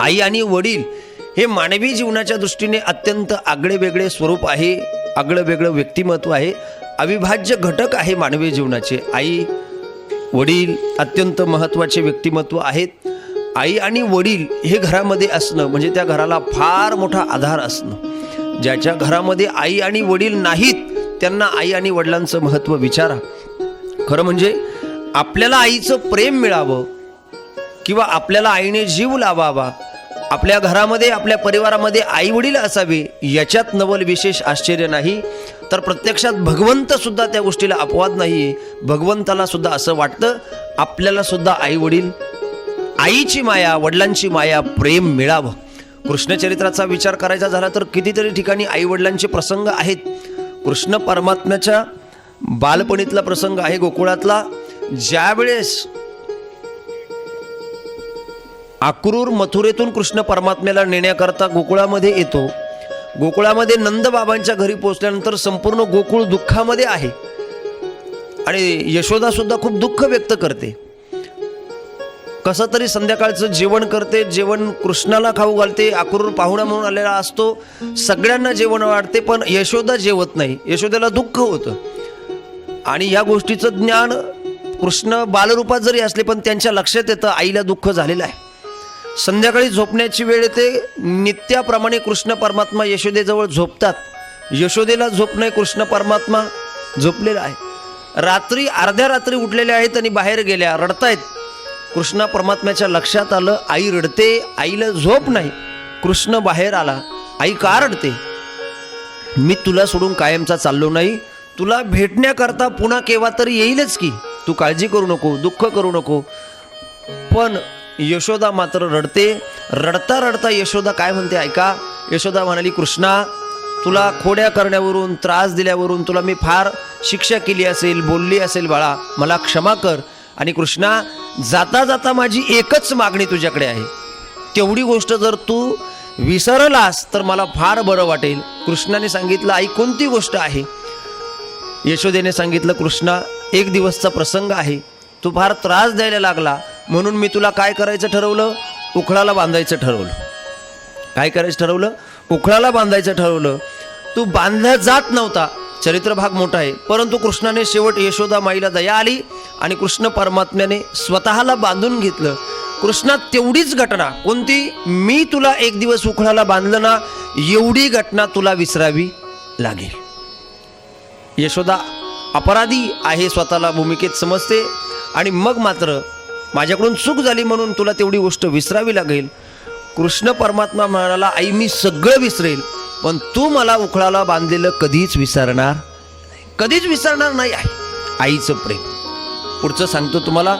आई आणि वडील हे मानवी जीवनाच्या दृष्टीने अत्यंत आगळे वेगळे स्वरूप आहे आगळं वेगळं व्यक्तिमत्व आहे अविभाज्य घटक आहे मानवी जीवनाचे. आई वडील अत्यंत महत्त्वाचे व्यक्तिमत्व आहेत. आई आणि वडील हे घरामध्ये असणं म्हणजे त्या घराला फार मोठा आधार असणं. ज्याच्या घरामध्ये आई आणि वडील नाहीत त्यांना आई आणि वडिलांचं महत्त्व विचारा. खरं म्हणजे आपल्याला आईचं प्रेम मिळावं किंवा आपल्याला आईने जीव लावावा आपल्या घरामध्ये आपल्या परिवारामध्ये आई वडील असावे याच्यात नवल विशेष आश्चर्य नाही. तर प्रत्यक्षात भगवंत सुद्धा त्या गोष्टीला अपवाद नाही भगवंताला सुद्धा असं वाटतं आपल्याला सुद्धा आई वडील आईची माया वडिलांची माया प्रेम मिळावं. कृष्णचरित्राचा विचार करायचा झाला तर कितीतरी ठिकाणी आई वडिलांचे प्रसंग आहेत. कृष्ण परमात्म्याच्या बालपणीतला प्रसंग आहे गोकुळातला. ज्यावेळेस अक्रूर मथुरेतून कृष्ण परमात्म्याला नेण्याकरता गोकुळामध्ये येतो. गोकुळामध्ये नंदबाबांच्या घरी पोहोचल्यानंतर संपूर्ण गोकुळ दुःखामध्ये आहे. आणि यशोदा सुद्धा खूप दुःख व्यक्त करते. कसं तरी संध्याकाळचं जेवण करते जेवण कृष्णाला खाऊ घालते अक्रूर पाहुणा म्हणून आलेला असतो. सगळ्यांना जेवण वाढते पण यशोदा जेवत नाही. यशोदेला दुःख होतं. आणि या गोष्टीचं ज्ञान कृष्ण बालरूपात जरी असले पण त्यांच्या लक्षात येतं आईला दुःख झालेलं आहे. संध्याकाळी झोपण्याची वेळ येते. नित्याप्रमाणे कृष्ण परमात्मा यशोदेजवळ झोपतात. यशोदेला झोप नाही कृष्ण परमात्मा झोपलेला आहे. रात्री अर्ध्या रात्री उठलेल्या आहेत आणि बाहेर गेल्या रडतायत. कृष्ण परमात्म्याच्या लक्षात आलं आई रडते आईला झोप नाही. कृष्ण बाहेर आला आई का रडते? मी तुला सोडून कायमचा चाललो नाही. तुला भेटण्याकरता पुन्हा केव्हा तरी येईलच की. तू काळजी करू नको दुःख करू नको. पण यशोदा मात्र रडते. रडता रडता यशोदा काय म्हणते ऐका यशोदा म्हणाली कृष्णा तुला खोड्या करण्यावरून त्रास दिल्यावरून तुला मी फार शिक्षा केली असेल बोलली असेल बाळा. मला क्षमा कर. आणि कृष्णा जाता जाता माझी एकच मागणी तुझ्याकडे आहे. तेवढी गोष्ट जर तू विसरलास तर मला फार बरं वाटेल. कृष्णाने सांगितलं आई कोणती गोष्ट आहे? यशोदेने सांगितलं कृष्णा एक दिवसचा प्रसंग आहे. तू फार त्रास द्यायला लागला. म्हणून मी तुला काय करायचं ठरवलं? उखळाला बांधायचं ठरवलं. काय करायचं ठरवलं? उखळाला बांधायचं ठरवलं. तू बांधला जात नव्हता. चरित्र भाग मोठा आहे. परंतु कृष्णाने शेवट यशोदा माईला दया आली आणि कृष्ण परमात्म्याने स्वतःला बांधून घेतलं. कृष्णा तेवढीच घटना. कोणती? मी तुला एक दिवस उखळाला बांधलं ना एवढी घटना तुला विसरावी लागेल. यशोदा अपराधी आहे स्वतःला भूमिकेत समजते. आणि मग मात्र माझ्याकडून चूक झाली म्हणून तुला तेवढी गोष्ट विसरावी लागेल. कृष्ण परमात्मा म्हणाला आई मी सगळं विसरेल पण तू मला उखळाला बांधलेलं कधीच विसरणार कधीच विसरणार नाही आहे आईचं प्रेम. पुढचं सांगतो तुम्हाला